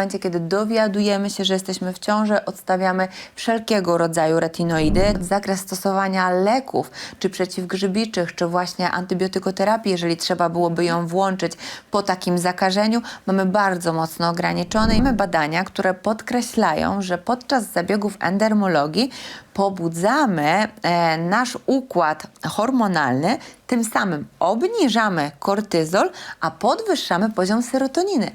momencie, kiedy dowiadujemy się, że jesteśmy w ciąży, odstawiamy wszelkiego rodzaju retinoidy. Zakres stosowania leków, czy przeciwgrzybiczych, czy właśnie antybiotykoterapii, jeżeli trzeba byłoby ją włączyć po takim zakażeniu, mamy bardzo mocno ograniczone. I mamy badania, które podkreślają, że podczas zabiegów endermologii pobudzamy e, nasz układ hormonalny, tym samym obniżamy kortyzol, a podwyższamy poziom serotoniny.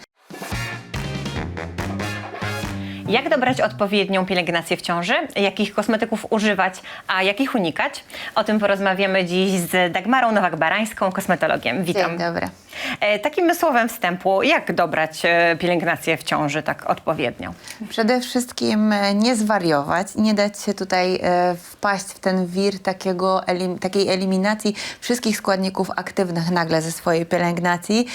Jak dobrać odpowiednią pielęgnację w ciąży? Jakich kosmetyków używać, a jakich unikać? O tym porozmawiamy dziś z Dagmarą Nowak-Barańską, kosmetologiem. Witam. Dzień dobry. E, Takim słowem wstępu, jak dobrać e, pielęgnację w ciąży tak odpowiednio? Przede wszystkim e, nie zwariować nie dać się tutaj wpaść w ten wir takiego, takiej eliminacji wszystkich składników aktywnych nagle ze swojej pielęgnacji.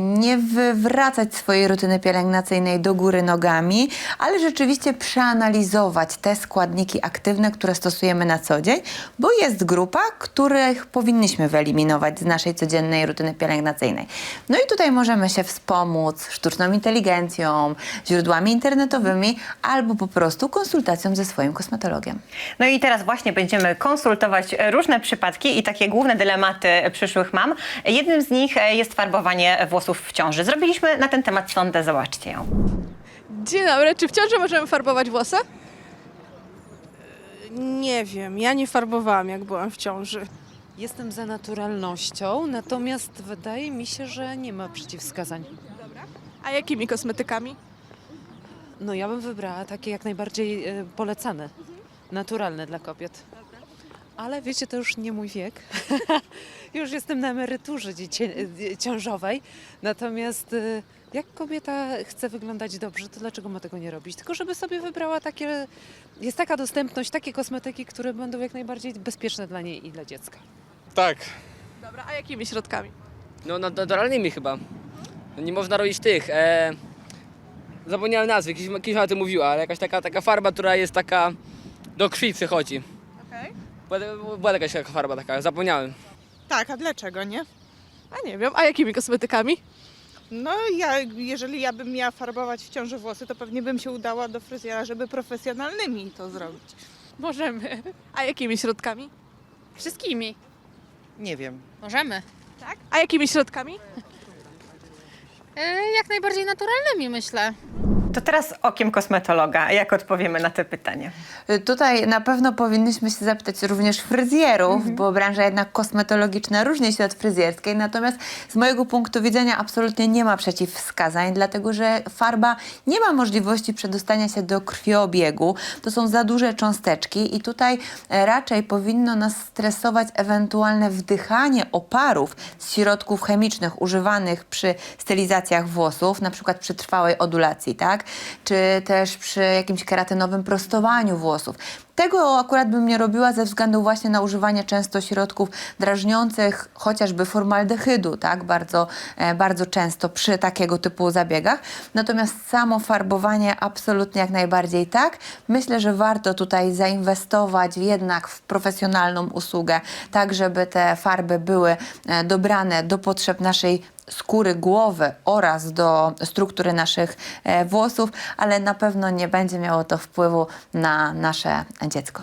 Nie wywracać swojej rutyny pielęgnacyjnej do góry nogami, ale rzeczywiście przeanalizować te składniki aktywne, które stosujemy na co dzień, bo jest grupa, których powinniśmy wyeliminować z naszej codziennej rutyny pielęgnacyjnej. No i tutaj możemy się wspomóc sztuczną inteligencją, źródłami internetowymi albo po prostu konsultacją ze swoim kosmetologiem. No i teraz właśnie będziemy konsultować różne przypadki i takie główne dylematy przyszłych mam. Jednym z nich jest farbowanie włosów w ciąży. Zrobiliśmy na ten temat sondę, zobaczcie ją. Dzień dobry, czy w ciąży możemy farbować włosy? Nie wiem, ja nie farbowałam jak byłam w ciąży. Jestem za naturalnością, natomiast wydaje mi się, że nie ma przeciwwskazań. A jakimi kosmetykami? No ja bym wybrała takie jak najbardziej e, polecane, naturalne dla kobiet. Ale wiecie, to już nie mój wiek. już jestem na emeryturze ciążowej. Natomiast e, jak kobieta chce wyglądać dobrze, to dlaczego ma tego nie robić? Tylko żeby sobie wybrała takie, jest taka dostępność, takie kosmetyki, które będą jak najbardziej bezpieczne dla niej i dla dziecka. Tak. Dobra, a jakimi środkami? No na- naturalnymi chyba. No, Nie można robić tych. E, zapomniałem nazwy, kiedyś, kiedyś o tym mówiła, ale jakaś taka, taka farba, która jest taka do krwi przychodzi. Była, była jakaś taka farba taka, zapomniałem. Tak, a dlaczego nie? A nie wiem, a jakimi kosmetykami? No ja, jeżeli ja bym miała farbować w ciąży włosy, to pewnie bym się udała do fryzjera, żeby profesjonalnymi to zrobić. Możemy. A jakimi środkami? Wszystkimi. Nie wiem. Możemy. Tak. A jakimi środkami? E, jak najbardziej naturalnymi, myślę. To teraz okiem kosmetologa, jak odpowiemy na te pytania? Y, Tutaj na pewno powinnyśmy się zapytać również fryzjerów, bo branża jednak kosmetologiczna różni się od fryzjerskiej, natomiast z mojego punktu widzenia absolutnie nie ma przeciwwskazań, dlatego że farba nie ma możliwości przedostania się do krwiobiegu. To są za duże cząsteczki i tutaj e, raczej powinno nas stresować ewentualne wdychanie oparów z środków chemicznych używanych przy stylizacjach włosów, na przykład przy trwałej odulacji, tak? Czy też przy jakimś keratynowym prostowaniu włosów. Tego akurat bym nie robiła ze względu właśnie na używanie często środków drażniących, chociażby formaldehydu, tak? Bardzo, e, bardzo często przy takiego typu zabiegach. Natomiast samo farbowanie absolutnie jak najbardziej tak. Myślę, że warto tutaj zainwestować jednak w profesjonalną usługę, tak żeby te farby były e, dobrane do potrzeb naszej skóry głowy oraz do struktury naszych e, włosów, ale na pewno nie będzie miało to wpływu na nasze dziecko.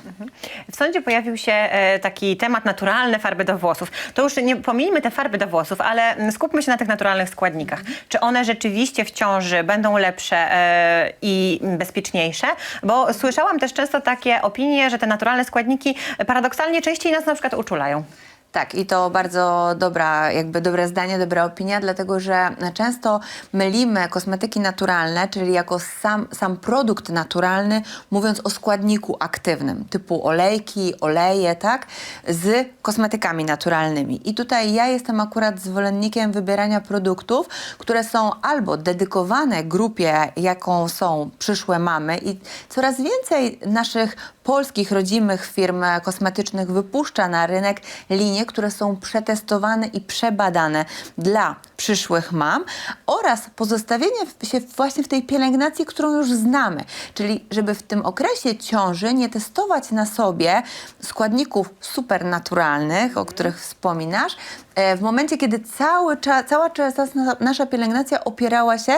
W sądzie pojawił się e, taki temat naturalne farby do włosów. To już nie pomijmy te farby do włosów, ale mm, skupmy się na tych naturalnych składnikach. Czy one rzeczywiście w ciąży będą lepsze e, i bezpieczniejsze? Bo słyszałam też często takie opinie, że te naturalne składniki paradoksalnie częściej nas na przykład uczulają. Tak, i to bardzo dobra, jakby dobre zdanie, dobra opinia, dlatego że często mylimy kosmetyki naturalne, czyli jako sam, sam produkt naturalny, mówiąc o składniku aktywnym, typu olejki, oleje, tak, z kosmetykami naturalnymi. I tutaj ja jestem akurat zwolennikiem wybierania produktów, które są albo dedykowane grupie, jaką są przyszłe mamy i coraz więcej naszych polskich, rodzimych firm kosmetycznych wypuszcza na rynek linie, które są przetestowane i przebadane dla przyszłych mam oraz pozostawienie się właśnie w tej pielęgnacji, którą już znamy. Czyli żeby w tym okresie ciąży nie testować na sobie składników supernaturalnych, o których wspominasz, e, w momencie, kiedy cały czas, cała czas nasza pielęgnacja opierała się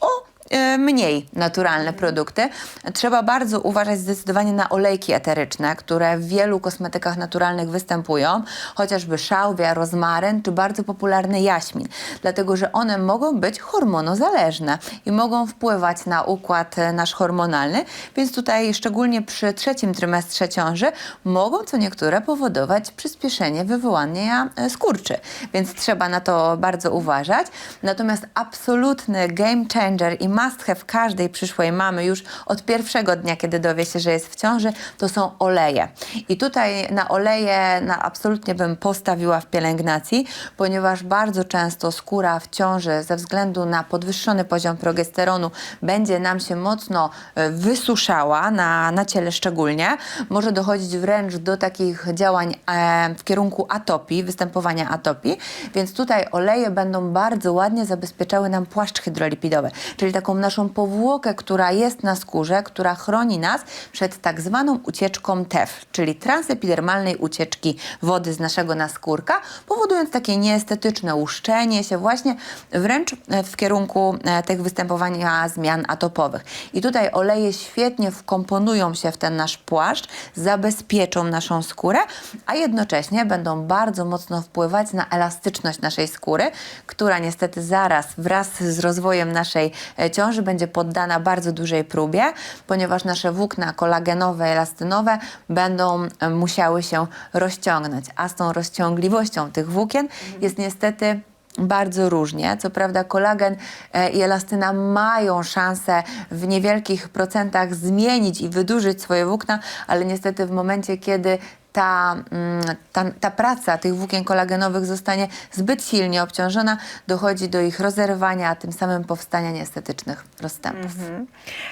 o mniej naturalne produkty. Trzeba bardzo uważać zdecydowanie na olejki eteryczne, które w wielu kosmetykach naturalnych występują, chociażby szałwia, rozmaryn czy bardzo popularny jaśmin, dlatego że one mogą być hormonozależne i mogą wpływać na układ e, nasz hormonalny, więc tutaj szczególnie przy trzecim trymestrze ciąży mogą co niektóre powodować przyspieszenie wywołania e, skurczy, więc trzeba na to bardzo uważać. Natomiast absolutny game changer i must have każdej przyszłej mamy już od pierwszego dnia, kiedy dowie się, że jest w ciąży, to są oleje. I tutaj na oleje na absolutnie bym postawiła w pielęgnacji, ponieważ bardzo często skóra w ciąży ze względu na podwyższony poziom progesteronu będzie nam się mocno e, wysuszała, na, na ciele szczególnie. Może dochodzić wręcz do takich działań e, w kierunku atopii, występowania atopii, więc tutaj oleje będą bardzo ładnie zabezpieczały nam płaszcz hydrolipidowy, czyli taką naszą powłokę, która jest na skórze, która chroni nas przed tak zwaną ucieczką TEF, czyli transepidermalnej ucieczki wody z naszego naskórka, powodując takie nieestetyczne łuszczenie się właśnie wręcz e, w kierunku e, tych występowania zmian atopowych. I tutaj oleje świetnie wkomponują się w ten nasz płaszcz, zabezpieczą naszą skórę, a jednocześnie będą bardzo mocno wpływać na elastyczność naszej skóry, która niestety zaraz wraz z rozwojem naszej e, ciąży będzie poddana bardzo dużej próbie, ponieważ nasze włókna kolagenowe, elastynowe będą e, musiały się rozciągnąć, a z tą rozciągliwością tych włókien jest niestety bardzo różnie. Co prawda kolagen e, i elastyna mają szansę w niewielkich procentach zmienić i wydłużyć swoje włókna, ale niestety w momencie, kiedy ta, mm, ta, ta praca tych włókien kolagenowych zostanie zbyt silnie obciążona, dochodzi do ich rozerwania, a tym samym powstania nieestetycznych rozstępów.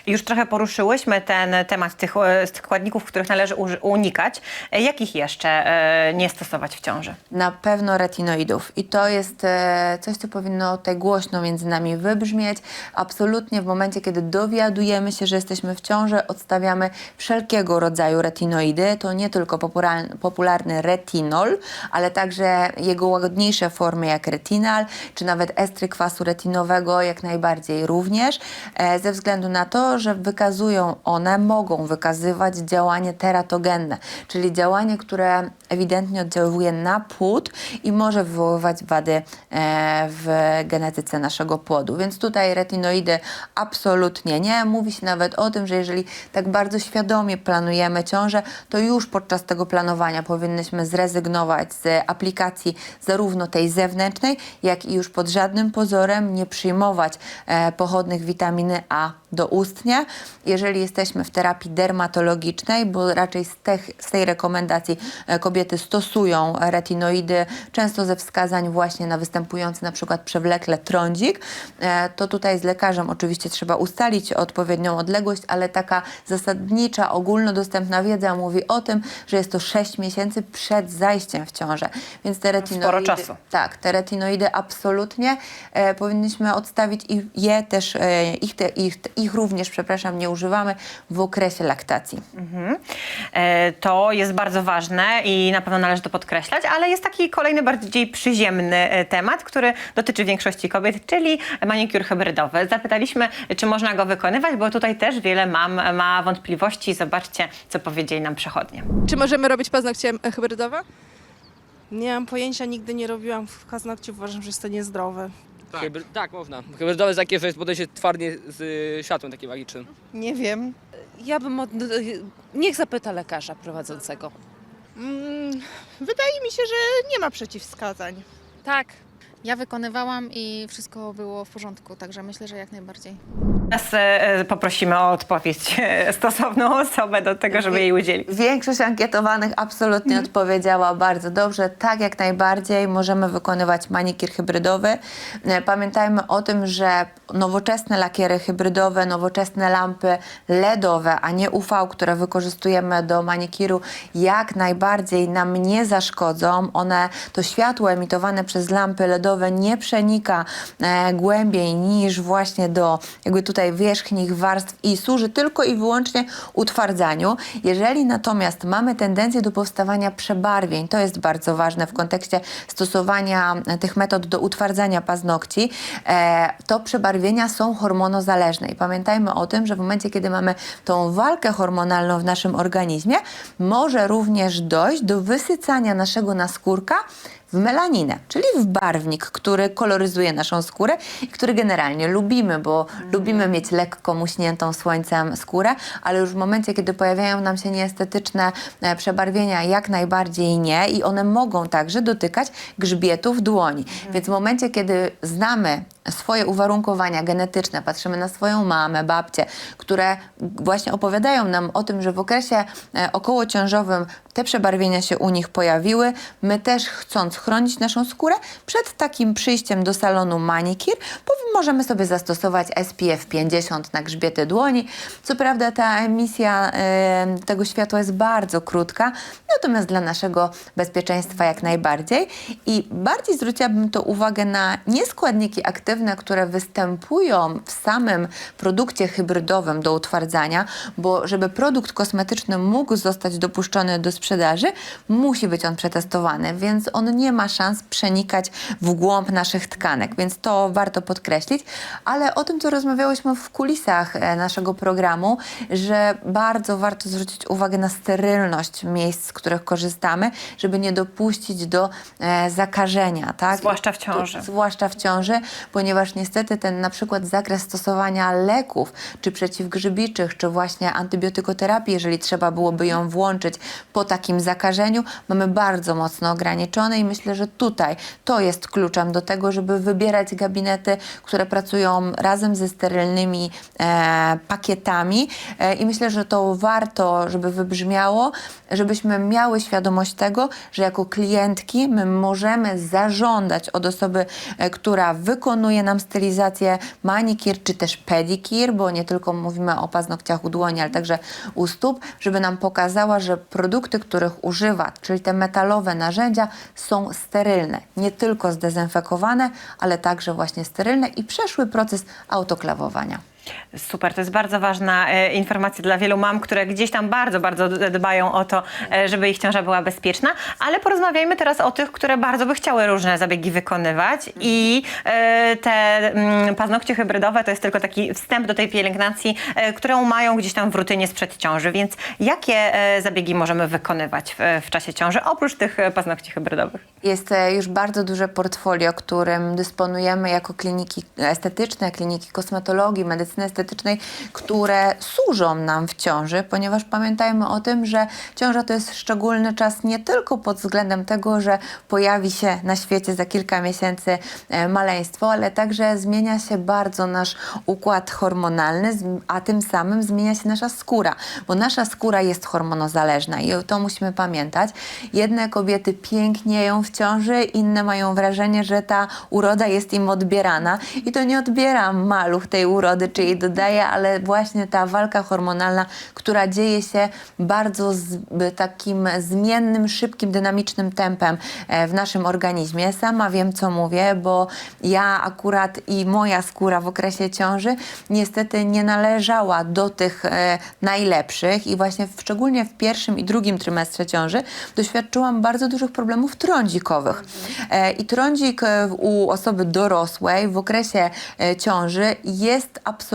Już trochę poruszyłyśmy ten temat tych e, składników, których należy unikać. E, Jakich jeszcze e, nie stosować w ciąży? Na pewno retinoidów. I to jest coś, co powinno tutaj głośno między nami wybrzmieć. Absolutnie w momencie, kiedy dowiadujemy się, że jesteśmy w ciąży, odstawiamy wszelkiego rodzaju retinoidy. To nie tylko popularny, popularny retinol, ale także jego łagodniejsze formy jak retinal, czy nawet estry kwasu retinowego jak najbardziej również, e, ze względu na to, że wykazują one, mogą wykazywać działanie teratogenne, czyli działanie, które ewidentnie oddziałuje na płód i może wywoływać wady e, w genetyce naszego płodu. Więc tutaj retinoidy absolutnie nie. Mówi się nawet o tym, że jeżeli tak bardzo świadomie planujemy ciążę, to już podczas tego planowania powinnyśmy zrezygnować z aplikacji zarówno tej zewnętrznej, jak i już pod żadnym pozorem nie przyjmować e, pochodnych witaminy A doustnie. Jeżeli jesteśmy w terapii dermatologicznej, bo raczej z, tych, z tej rekomendacji e, kobiety stosują retinoidy, często ze wskazań właśnie na występujący na przykład przewlekle trądzik, e, to tutaj z lekarzem oczywiście trzeba ustalić odpowiednią odległość, ale taka zasadnicza, ogólnodostępna wiedza mówi o tym, że jest to 6 miesięcy przed zajściem w ciążę. Więc te retinoidy... Sporo czasu. Tak, te retinoidy absolutnie e, powinniśmy odstawić i je też, e, ich, te, ich, ich również, przepraszam, nie używamy w okresie laktacji. E, To jest bardzo ważne i na pewno należy to podkreślać, ale jest taki kolejny bardziej przyziemny e, temat, który dotyczy większości kobiet, czyli manikur hybrydowy. Zapytaliśmy, czy można go wykonywać, bo tutaj też wiele mam ma wątpliwości. Zobaczcie, co powiedzieli nam przechodnie. Czy możemy robić paznokcie e, hybrydowe? Nie mam pojęcia, nigdy nie robiłam w paznokcie, uważam, że jest to niezdrowe. Tak, Hybry- tak można. Hybrydowe jest takie, że jest podejście twardnie z y, światłem takim magicznym. Nie wiem. Ja bym od... Niech zapyta lekarza prowadzącego. Mm, wydaje mi się, że nie ma przeciwwskazań. Tak. Ja wykonywałam i wszystko było w porządku, także myślę, że jak najbardziej. Teraz e, poprosimy o odpowiedź e, stosowną osobę do tego, żeby jej udzielić. Większość ankietowanych absolutnie odpowiedziała bardzo dobrze. Tak, jak najbardziej możemy wykonywać manikir hybrydowy. E, Pamiętajmy o tym, że nowoczesne lakiery hybrydowe, nowoczesne lampy LEDowe, a nie UV, które wykorzystujemy do manikiru, jak najbardziej nam nie zaszkodzą. One, to światło emitowane przez lampy LEDowe nie przenika e, głębiej niż właśnie do jakby tutaj tutaj wierzchnich warstw i służy tylko i wyłącznie utwardzaniu. Jeżeli natomiast mamy tendencję do powstawania przebarwień, to jest bardzo ważne w kontekście stosowania e, tych metod do utwardzania paznokci, e, to przebarwienia są hormonozależne. I pamiętajmy o tym, że w momencie, kiedy mamy tą walkę hormonalną w naszym organizmie, może również dojść do wysycania naszego naskórka w melaninę, czyli w barwnik, który koloryzuje naszą skórę i który generalnie lubimy, bo lubimy mieć lekko muśniętą słońcem skórę, ale już w momencie, kiedy pojawiają nam się nieestetyczne e, przebarwienia, jak najbardziej nie i one mogą także dotykać grzbietów dłoni. Więc w momencie, kiedy znamy swoje uwarunkowania genetyczne, patrzymy na swoją mamę, babcię, które właśnie opowiadają nam o tym, że w okresie e, okołociążowym te przebarwienia się u nich pojawiły. My też chcąc chronić naszą skórę przed takim przyjściem do salonu manikir, możemy sobie zastosować SPF 50 na grzbiety dłoni. Co prawda ta emisja e, tego światła jest bardzo krótka, natomiast dla naszego bezpieczeństwa jak najbardziej. I bardziej zwróciłabym to uwagę na nieskładniki aktywne, które występują w samym produkcie hybrydowym do utwardzania, bo żeby produkt kosmetyczny mógł zostać dopuszczony do sprzedaży, musi być on przetestowany, więc on nie ma szans przenikać w głąb naszych tkanek, więc to warto podkreślić. Ale o tym, co rozmawiałyśmy w kulisach e, naszego programu, że bardzo warto zwrócić uwagę na sterylność miejsc, z których korzystamy, żeby nie dopuścić do e, zakażenia, tak? Zwłaszcza w ciąży. zwłaszcza w ciąży, ponieważ niestety ten na przykład zakres stosowania leków, czy przeciwgrzybiczych, czy właśnie antybiotykoterapii, jeżeli trzeba byłoby ją włączyć po takim zakażeniu, mamy bardzo mocno ograniczone i myślę, że tutaj to jest kluczem do tego, żeby wybierać gabinety, które pracują razem ze sterylnymi e, pakietami. E, i myślę, że to warto, żeby wybrzmiało, żebyśmy miały świadomość tego, że jako klientki my możemy zażądać od osoby, e, która wykonuje nam stylizację manikir czy też pedikir, bo nie tylko mówimy o paznokciach u dłoni, ale także u stóp, żeby nam pokazała, że produkty, których używa, czyli te metalowe narzędzia są sterylne, nie tylko zdezynfekowane, ale także właśnie sterylne i przeszły proces autoklawowania. Super, to jest bardzo ważna e, informacja dla wielu mam, które gdzieś tam bardzo, bardzo dbają o to, e, żeby ich ciąża była bezpieczna, ale porozmawiajmy teraz o tych, które bardzo by chciały różne zabiegi wykonywać i e, te mm, paznokcie hybrydowe to jest tylko taki wstęp do tej pielęgnacji, e, którą mają gdzieś tam w rutynie sprzed ciąży, więc jakie e, zabiegi możemy wykonywać w, w czasie ciąży, oprócz tych e, paznokci hybrydowych? Jest e, już bardzo duże portfolio, którym dysponujemy jako kliniki estetyczne, kliniki kosmetologii, medycyny estetycznej, które służą nam w ciąży, ponieważ pamiętajmy o tym, że ciąża to jest szczególny czas nie tylko pod względem tego, że pojawi się na świecie za kilka miesięcy e, maleństwo, ale także zmienia się bardzo nasz układ hormonalny, a tym samym zmienia się nasza skóra, bo nasza skóra jest hormonozależna i to musimy pamiętać. Jedne kobiety pięknieją w ciąży, inne mają wrażenie, że ta uroda jest im odbierana i to nie odbiera maluch tej urody, czy jej dodaje, ale właśnie ta walka hormonalna, która dzieje się bardzo z, takim zmiennym, szybkim, dynamicznym tempem e, w naszym organizmie. Sama wiem, co mówię, bo ja akurat i moja skóra w okresie ciąży niestety nie należała do tych e, najlepszych i właśnie w, szczególnie w pierwszym i drugim trymestrze ciąży doświadczyłam bardzo dużych problemów trądzikowych. E, I trądzik u osoby dorosłej w okresie ciąży jest absolutnie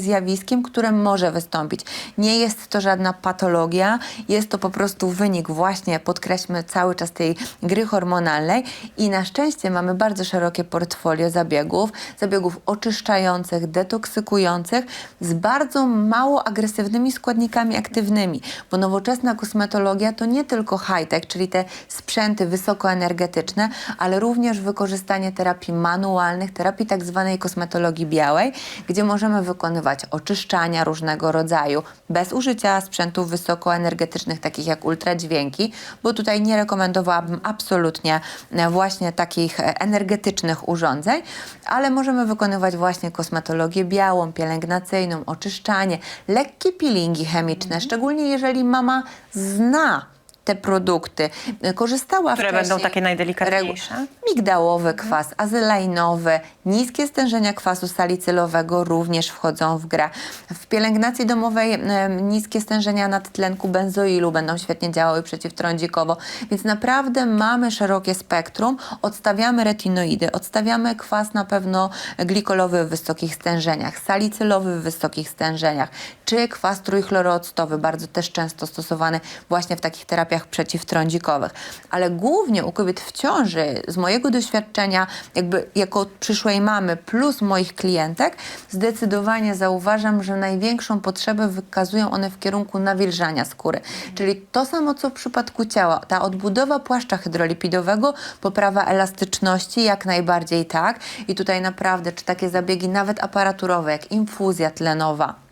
zjawiskiem, które może wystąpić. Nie jest to żadna patologia, jest to po prostu wynik właśnie, podkreślmy cały czas tej gry hormonalnej i na szczęście mamy bardzo szerokie portfolio zabiegów, zabiegów oczyszczających, detoksykujących z bardzo mało agresywnymi składnikami aktywnymi, bo nowoczesna kosmetologia to nie tylko high-tech, czyli te sprzęty wysokoenergetyczne, ale również wykorzystanie terapii manualnych, terapii tak zwanej kosmetologii białej, gdzie możemy wykonywać oczyszczania różnego rodzaju bez użycia sprzętów wysokoenergetycznych, takich jak ultradźwięki, bo tutaj nie rekomendowałabym absolutnie e, właśnie takich e, energetycznych urządzeń, ale możemy wykonywać właśnie kosmetologię białą, pielęgnacyjną, oczyszczanie, lekkie peelingi chemiczne, szczególnie jeżeli mama zna te produkty, korzystała Które wcześniej... będą takie najdelikatniejsze? Migdałowy kwas, azelainowy, niskie stężenia kwasu salicylowego również wchodzą w grę. W pielęgnacji domowej niskie stężenia nadtlenku benzoilu będą świetnie działały przeciwtrądzikowo, więc naprawdę mamy szerokie spektrum. Odstawiamy retinoidy, odstawiamy kwas na pewno glikolowy w wysokich stężeniach, salicylowy w wysokich stężeniach, czy kwas trójchlorooctowy, bardzo też często stosowany właśnie w takich terapiach przeciwtrądzikowych. Ale głównie u kobiet w ciąży, z mojego doświadczenia, jakby jako przyszłej mamy plus moich klientek, zdecydowanie zauważam, że największą potrzebę wykazują one w kierunku nawilżania skóry. Czyli to samo, co w przypadku ciała. Ta odbudowa płaszcza hydrolipidowego, poprawa elastyczności, jak najbardziej tak. I tutaj naprawdę, czy takie zabiegi nawet aparaturowe, jak infuzja tlenowa,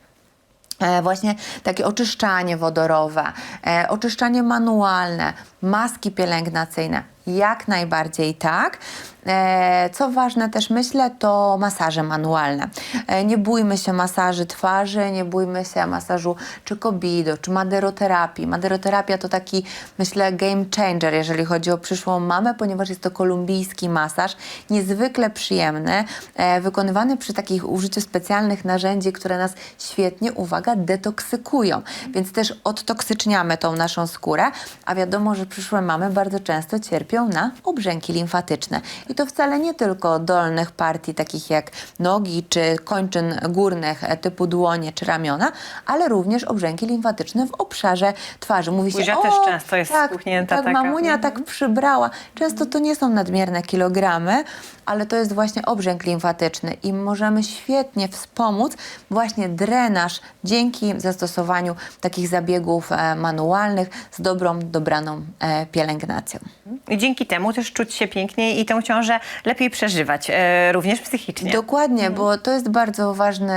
właśnie takie oczyszczanie wodorowe, e, oczyszczanie manualne, maski pielęgnacyjne, jak najbardziej tak. E, co ważne też myślę, to masaże manualne. E, nie bójmy się masaży twarzy, nie bójmy się masażu czy kobido, czy maderoterapii. Maderoterapia to taki, myślę, game changer, jeżeli chodzi o przyszłą mamę, ponieważ jest to kolumbijski masaż, niezwykle przyjemny, e, wykonywany przy takich użyciu specjalnych narzędzi, które nas świetnie, uwaga, detoksykują. Więc też odtoksyczniamy tą naszą skórę, a wiadomo, że przyszłe mamy bardzo często cierpią na obrzęki limfatyczne. I to wcale nie tylko dolnych partii, takich jak nogi czy kończyn górnych e, typu dłonie czy ramiona, ale również obrzęki limfatyczne w obszarze twarzy. Mówi się, Buzia też często jest tak, spuchnięta tak, taka." mamunia tak przybrała. Często to nie są nadmierne kilogramy, ale to jest właśnie obrzęk limfatyczny i możemy świetnie wspomóc właśnie drenaż dzięki zastosowaniu takich zabiegów e, manualnych z dobrą, dobraną e, pielęgnacją. I dzięki temu też czuć się piękniej i tę ciążę lepiej przeżywać, e, również psychicznie. Dokładnie, bo to jest bardzo ważny,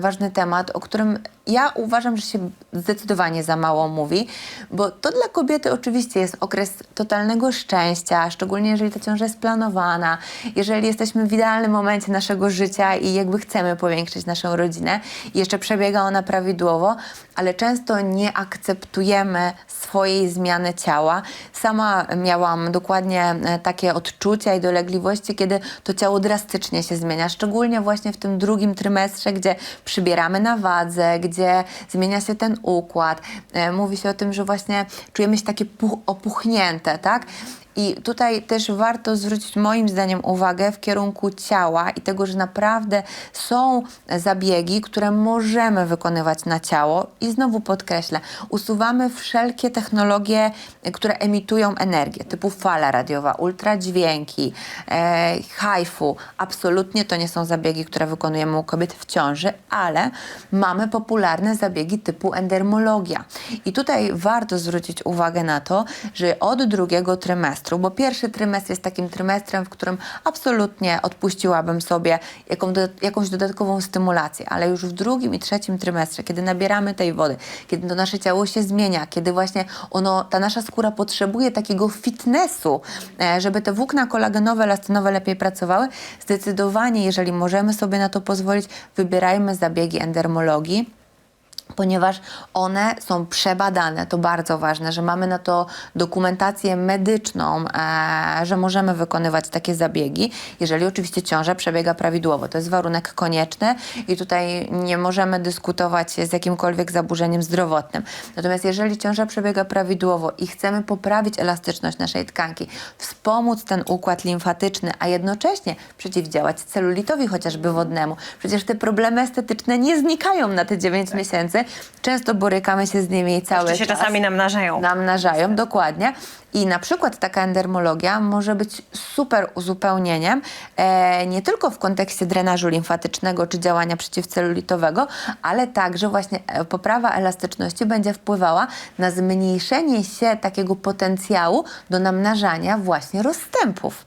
ważny temat, o którym ja uważam, że się zdecydowanie za mało mówi, bo to dla kobiety oczywiście jest okres totalnego szczęścia, szczególnie jeżeli ta ciąża jest planowana, jeżeli jesteśmy w idealnym momencie naszego życia i jakby chcemy powiększyć naszą rodzinę i jeszcze przebiega ona prawidłowo, ale często nie akceptujemy swojej zmiany ciała. Sama miałam dokładnie e, takie odczucia i dolegliwości, kiedy to ciało drastycznie się zmienia, szczególnie właśnie w tym drugim trymestrze, gdzie przybieramy na wadze, gdzie zmienia się ten układ. E, Mówi się o tym, że właśnie czujemy się takie puch- opuchnięte, tak? I tutaj też warto zwrócić moim zdaniem uwagę w kierunku ciała i tego, że naprawdę są zabiegi, które możemy wykonywać na ciało. I znowu podkreślę, usuwamy wszelkie technologie, e, które emitują energię, typu fala radiowa, ultradźwięki, e, HIFU. Absolutnie to nie są zabiegi, które wykonujemy u kobiet w ciąży, ale mamy popularne zabiegi typu endermologia. I tutaj warto zwrócić uwagę na to, że od drugiego trymestru, bo pierwszy trymestr jest takim trymestrem, w którym absolutnie odpuściłabym sobie jaką, jakąś dodatkową stymulację, ale już w drugim i trzecim trymestrze, kiedy nabieramy tej wody, kiedy to nasze ciało się zmienia, kiedy właśnie ono, ta nasza skóra potrzebuje takiego fitnessu, e, żeby te włókna kolagenowe, elastynowe lepiej pracowały, zdecydowanie, jeżeli możemy sobie na to pozwolić, wybierajmy zabiegi endermologii ponieważ one są przebadane. To bardzo ważne, że mamy na to dokumentację medyczną, e, że możemy wykonywać takie zabiegi, jeżeli oczywiście ciąża przebiega prawidłowo. To jest warunek konieczny i tutaj nie możemy dyskutować z jakimkolwiek zaburzeniem zdrowotnym. Natomiast jeżeli ciąża przebiega prawidłowo i chcemy poprawić elastyczność naszej tkanki, wspomóc ten układ limfatyczny, a jednocześnie przeciwdziałać celulitowi chociażby wodnemu. Przecież te problemy estetyczne nie znikają na te 9 miesięcy. Często borykamy się z nimi cały Jeszcze się czas. czasami namnażają. Namnażają, dokładnie. I na przykład taka endermologia może być super uzupełnieniem e, nie tylko w kontekście drenażu limfatycznego czy działania przeciwcelulitowego, ale także właśnie e, poprawa elastyczności będzie wpływała na zmniejszenie się takiego potencjału do namnażania właśnie rozstępów.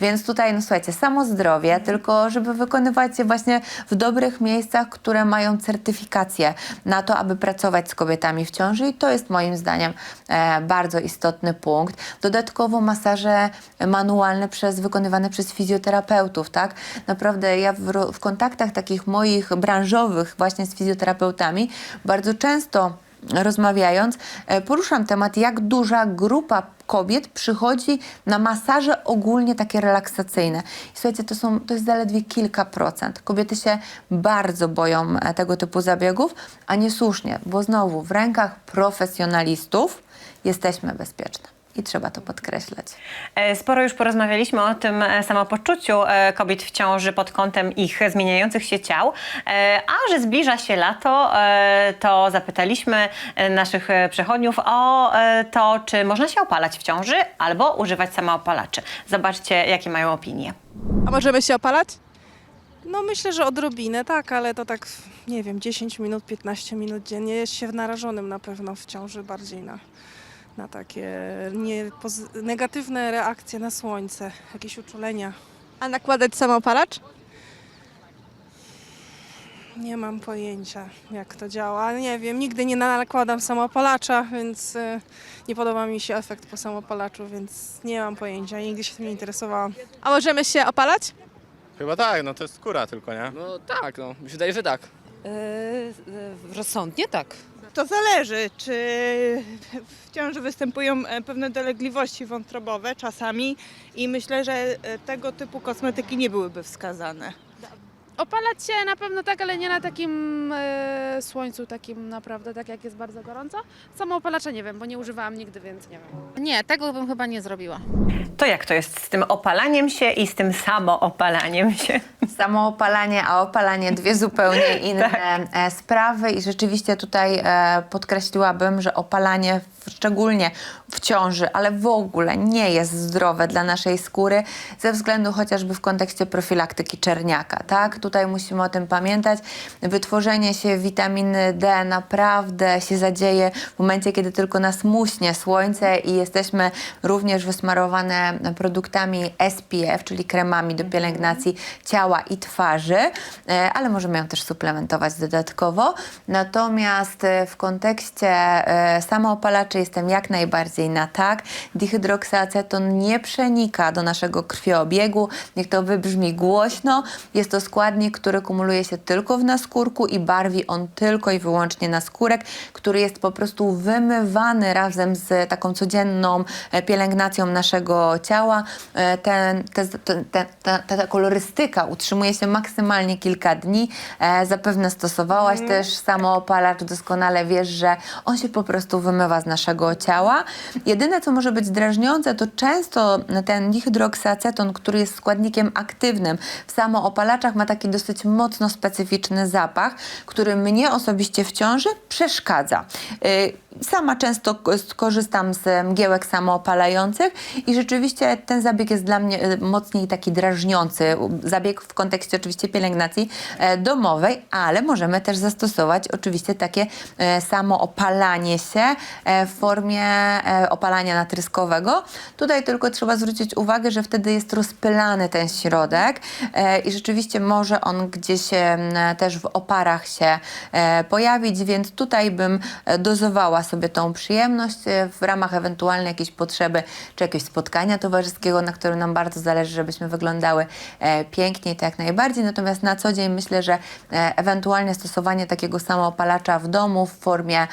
Więc tutaj, no słuchajcie, samo zdrowie, tylko żeby wykonywać je właśnie w dobrych miejscach, które mają certyfikację na to, aby pracować z kobietami w ciąży i to jest moim zdaniem e, bardzo istotny punkt. Dodatkowo masaże manualne przez, wykonywane przez fizjoterapeutów, tak? Naprawdę ja w, w kontaktach takich moich branżowych właśnie z fizjoterapeutami bardzo często rozmawiając, e, poruszam temat, jak duża grupa kobiet przychodzi na masaże ogólnie takie relaksacyjne. I słuchajcie, to, są, to jest zaledwie kilka procent. Kobiety się bardzo boją e, tego typu zabiegów, a niesłusznie, bo znowu w rękach profesjonalistów jesteśmy bezpieczne. I trzeba to podkreślać. E, Sporo już porozmawialiśmy o tym e, samopoczuciu e, kobiet w ciąży pod kątem ich zmieniających się ciał, a że zbliża się lato, to zapytaliśmy naszych przechodniów o to, czy można się opalać w ciąży albo używać samoopalaczy. Zobaczcie, jakie mają opinie. A możemy się opalać? No myślę, że odrobinę, tak, ale to tak, nie wiem, 10 minut, 15 minut dziennie jest się narażonym na pewno w ciąży bardziej na, na takie nie, negatywne reakcje na słońce, jakieś uczulenia. A nakładać samoopalacz? Nie mam pojęcia, jak to działa. Nie wiem, nigdy nie nakładam samopalacza, więc y, nie podoba mi się efekt po samopalaczu, więc nie mam pojęcia, nigdy się tym nie interesowałam. A możemy się opalać? Chyba tak, no to jest skóra tylko, nie? No tak, no. Mi się wydaje, że tak. E, e, rozsądnie tak. To zależy, czy w ciąży występują e, pewne dolegliwości wątrobowe czasami i myślę, że e, tego typu kosmetyki nie byłyby wskazane. Opalać się na pewno tak, ale nie na takim e, słońcu, takim naprawdę, tak jak jest bardzo gorąco. Samo opalacza nie wiem, bo nie używałam nigdy, więc nie wiem. Nie, tego bym chyba nie zrobiła. To jak to jest z tym opalaniem się i z tym samoopalaniem się? Samo opalanie, a opalanie dwie zupełnie inne e, sprawy i rzeczywiście tutaj e, podkreśliłabym, że opalanie szczególnie w ciąży, ale w ogóle nie jest zdrowe dla naszej skóry ze względu chociażby w kontekście profilaktyki czerniaka, tak? Tutaj musimy o tym pamiętać. Wytworzenie się witaminy D naprawdę się zadzieje w momencie, kiedy tylko nas muśnie słońce i jesteśmy również wysmarowane produktami SPF, czyli kremami do pielęgnacji ciała i twarzy, e, ale możemy ją też suplementować dodatkowo. Natomiast e, w kontekście e, samoopalaczy jestem jak najbardziej na tak. Dihydroksyaceton nie przenika do naszego krwiobiegu. Niech to wybrzmi głośno. Jest to składnik, który kumuluje się tylko w naskórku i barwi on tylko i wyłącznie naskórek, który jest po prostu wymywany razem z taką codzienną pielęgnacją naszego ciała. Ten, te, te, te, ta, ta kolorystyka utrzymuje się maksymalnie kilka dni. E, Zapewne stosowałaś też samoopalacz, doskonale wiesz, że on się po prostu wymywa z naszego ciała. Jedyne, co może być drażniące, to często ten dihydroksyaceton, który jest składnikiem aktywnym w samoopalaczach, ma taki dosyć mocno specyficzny zapach, który mnie osobiście w ciąży przeszkadza. Y, Sama często korzystam z mgiełek samoopalających i rzeczywiście ten zabieg jest dla mnie y, mocniej taki drażniący. Zabieg w kontekście oczywiście pielęgnacji e, domowej, ale możemy też zastosować oczywiście takie e, samoopalanie się e, w formie e, opalania natryskowego. Tutaj tylko trzeba zwrócić uwagę, że wtedy jest rozpylany ten środek e, i rzeczywiście może on gdzieś e, też w oparach się e, pojawić, więc tutaj bym e, dozowała sobie tą przyjemność e, w ramach ewentualnej jakiejś potrzeby czy jakiegoś spotkania towarzyskiego, na którym nam bardzo zależy, żebyśmy wyglądały e, pięknie, to jak najbardziej. Natomiast na co dzień myślę, że e, ewentualnie stosowanie takiego samoopalacza w domu w formie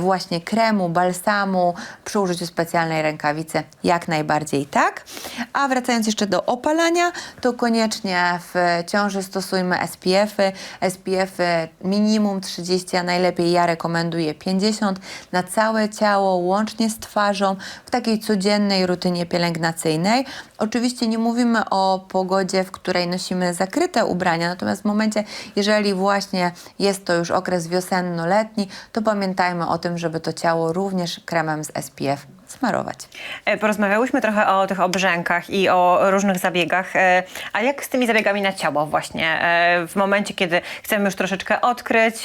właśnie kremu, balsamu, przy użyciu specjalnej rękawicy, jak najbardziej tak. A wracając jeszcze do opalania, to koniecznie w ciąży stosujmy SPF-y. SPF-y minimum 30, a najlepiej ja rekomenduję 50 na całe ciało, łącznie z twarzą, w takiej codziennej rutynie pielęgnacyjnej. Oczywiście nie mówimy o pogodzie, w której nosimy zakryte ubrania, natomiast w momencie, jeżeli właśnie jest to już okres wiosenno-letni, to pamiętajmy o tym, żeby to ciało również kremem z SPF smarować. E, Porozmawiałyśmy trochę o tych obrzękach i o różnych zabiegach. E, A jak z tymi zabiegami na ciało właśnie? E, W momencie, kiedy chcemy już troszeczkę odkryć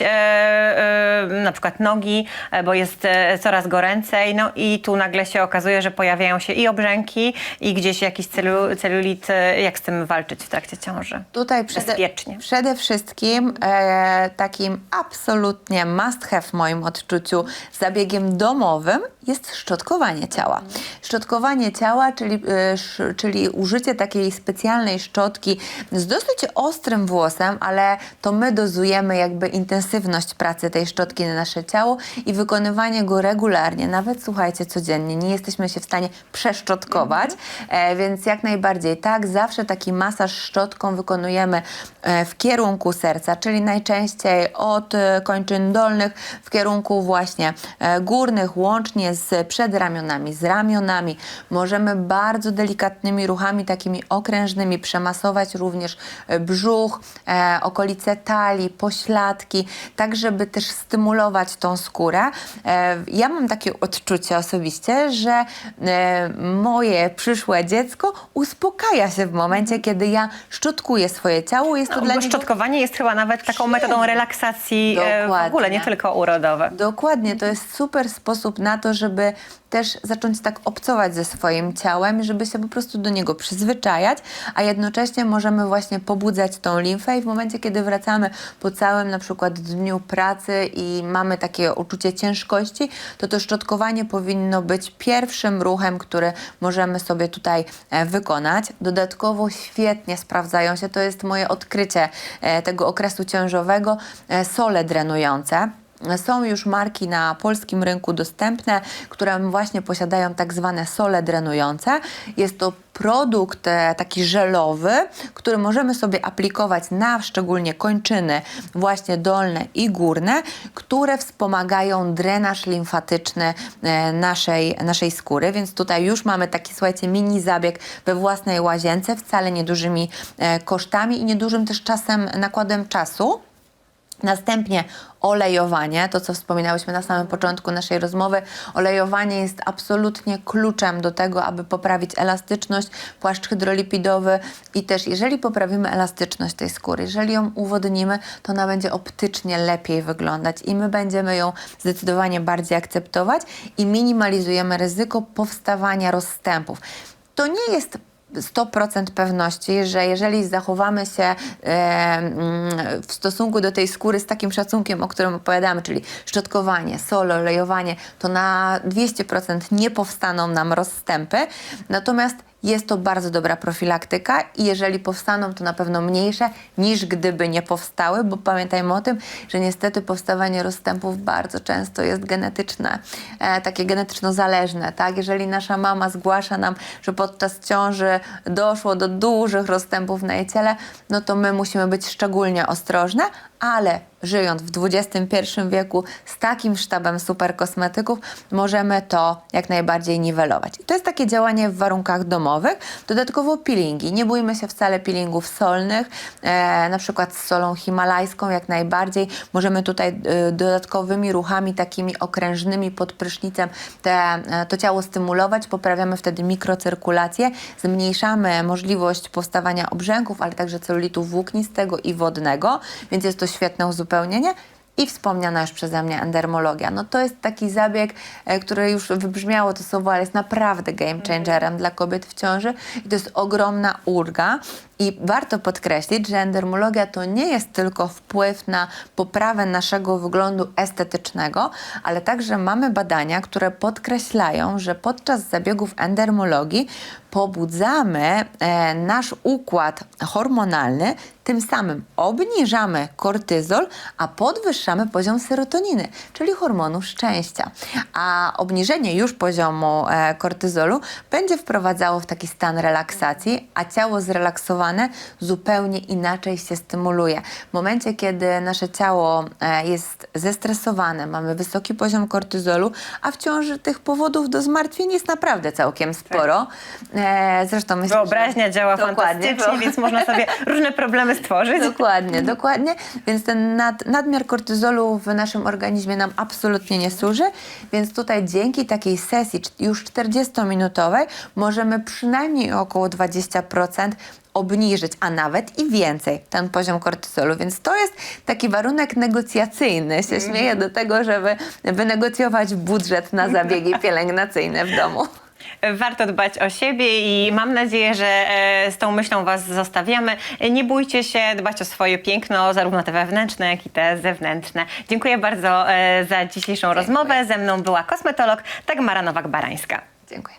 na przykład nogi, bo jest coraz goręcej, no i tu nagle się okazuje, że pojawiają się i obrzęki, i gdzieś jakiś celu, celulit. Jak z tym walczyć w trakcie ciąży? Tutaj przede, Bezpiecznie. przede wszystkim e, takim absolutnie must have w moim odczuciu zabiegiem domowym jest szczotkowanie ciała. Szczotkowanie ciała, czyli, e, czyli użycie takiej specjalnej szczotki z dosyć ostrym włosem, ale to my dozujemy jakby intensywność pracy tej szczotki na nasze ciało i wykonywanie go regularnie, nawet słuchajcie, codziennie. Nie jesteśmy się w stanie przeszczotkować, e, więc jak najbardziej tak, zawsze taki masaż szczotką wykonujemy e, w kierunku serca, czyli najczęściej od kończyn dolnych w kierunku właśnie górnych, łącznie z przedramionami, z ramionami. Możemy bardzo delikatnymi ruchami, takimi okrężnymi, przemasować również e, brzuch, e, okolice talii, pośladki, tak żeby też stymulować tą skórę. E, ja mam takie odczucie osobiście, że e, moje przyszłe dziecko uspokaja się w momencie, kiedy ja szczotkuję swoje ciało. Jest to No, dla bo niego szczotkowanie jest chyba nawet taką metodą relaksacji e, w ogóle, nie tylko urodowe. Dokładnie, to jest super sposób na to, żeby też zacząć tak obcować ze swoim ciałem, żeby się po prostu do niego przyzwyczajać, a jednocześnie możemy właśnie pobudzać tą limfę i w momencie, kiedy wracamy po całym na przykład dniu pracy i mamy takie uczucie ciężkości, to to szczotkowanie powinno być pierwszym ruchem, który możemy sobie tutaj e, wykonać. Dodatkowo świetnie sprawdzają się, to jest moje odkrycie e, tego okresu ciążowego, e, sole drenujące. Są już marki na polskim rynku dostępne, które właśnie posiadają tak zwane sole drenujące. Jest to produkt e, taki żelowy, który możemy sobie aplikować na szczególnie kończyny właśnie dolne i górne, które wspomagają drenaż limfatyczny e, naszej, naszej skóry, więc tutaj już mamy taki, słuchajcie, mini zabieg we własnej łazience, wcale niedużymi e, kosztami i niedużym też czasem, nakładem czasu. Następnie olejowanie, to co wspominałyśmy na samym początku naszej rozmowy. Olejowanie jest absolutnie kluczem do tego, aby poprawić elastyczność, płaszcz hydrolipidowy i też jeżeli poprawimy elastyczność tej skóry, jeżeli ją uwodnimy, to ona będzie optycznie lepiej wyglądać i my będziemy ją zdecydowanie bardziej akceptować i minimalizujemy ryzyko powstawania rozstępów. To nie jest 100% pewności, że jeżeli zachowamy się e, mm, w stosunku do tej skóry z takim szacunkiem, o którym opowiadamy, czyli szczotkowanie, solo, olejowanie, to na 200% nie powstaną nam rozstępy. Natomiast jest to bardzo dobra profilaktyka i jeżeli powstaną, to na pewno mniejsze niż gdyby nie powstały, bo pamiętajmy o tym, że niestety powstawanie rozstępów bardzo często jest genetyczne, e, takie genetyczno zależne, tak? Jeżeli nasza mama zgłasza nam, że podczas ciąży doszło do dużych rozstępów na jej ciele, no to my musimy być szczególnie ostrożne, ale żyjąc w XXI wieku z takim sztabem super kosmetyków, możemy to jak najbardziej niwelować. I to jest takie działanie w warunkach domowych. Dodatkowo peelingi. Nie bójmy się wcale peelingów solnych, e, na przykład z solą himalajską jak najbardziej. Możemy tutaj e, dodatkowymi ruchami takimi okrężnymi pod prysznicem te, e, to ciało stymulować. Poprawiamy wtedy mikrocyrkulację, zmniejszamy możliwość powstawania obrzęków, ale także celulitu włóknistego i wodnego, więc jest to świetne uzupełnienie. I wspomniana już przeze mnie endermologia. No to jest taki zabieg, e, który już wybrzmiało to słowo, ale jest naprawdę game changerem dla kobiet w ciąży. I to jest ogromna ulga. I warto podkreślić, że endermologia to nie jest tylko wpływ na poprawę naszego wyglądu estetycznego, ale także mamy badania, które podkreślają, że podczas zabiegów endermologii pobudzamy e, nasz układ hormonalny, tym samym obniżamy kortyzol, a podwyższamy poziom serotoniny, czyli hormonu szczęścia. A obniżenie już poziomu e, kortyzolu będzie wprowadzało w taki stan relaksacji, a ciało zrelaksowane zupełnie inaczej się stymuluje. W momencie, kiedy nasze ciało e, jest zestresowane, mamy wysoki poziom kortyzolu, a w ciąży tych powodów do zmartwień jest naprawdę całkiem sporo. E, zresztą myślę, Wyobraźnia działa fantastycznie, wyo- więc można sobie różne problemy stworzyć. Dokładnie, dokładnie. Więc ten nad, nadmiar kortyzolu w naszym organizmie nam absolutnie nie służy. Więc tutaj dzięki takiej sesji już 40-minutowej możemy przynajmniej o około 20% obniżyć, a nawet i więcej ten poziom kortyzolu. Więc to jest taki warunek negocjacyjny. Się śmieję do tego, żeby wynegocjować budżet na zabiegi pielęgnacyjne w domu. Warto dbać o siebie i mam nadzieję, że e, z tą myślą Was zostawiamy. Nie bójcie się dbać o swoje piękno, zarówno te wewnętrzne, jak i te zewnętrzne. Dziękuję bardzo e, za dzisiejszą rozmowę. Ze mną była kosmetolog Dagmara Nowak-Barańska. Dziękuję.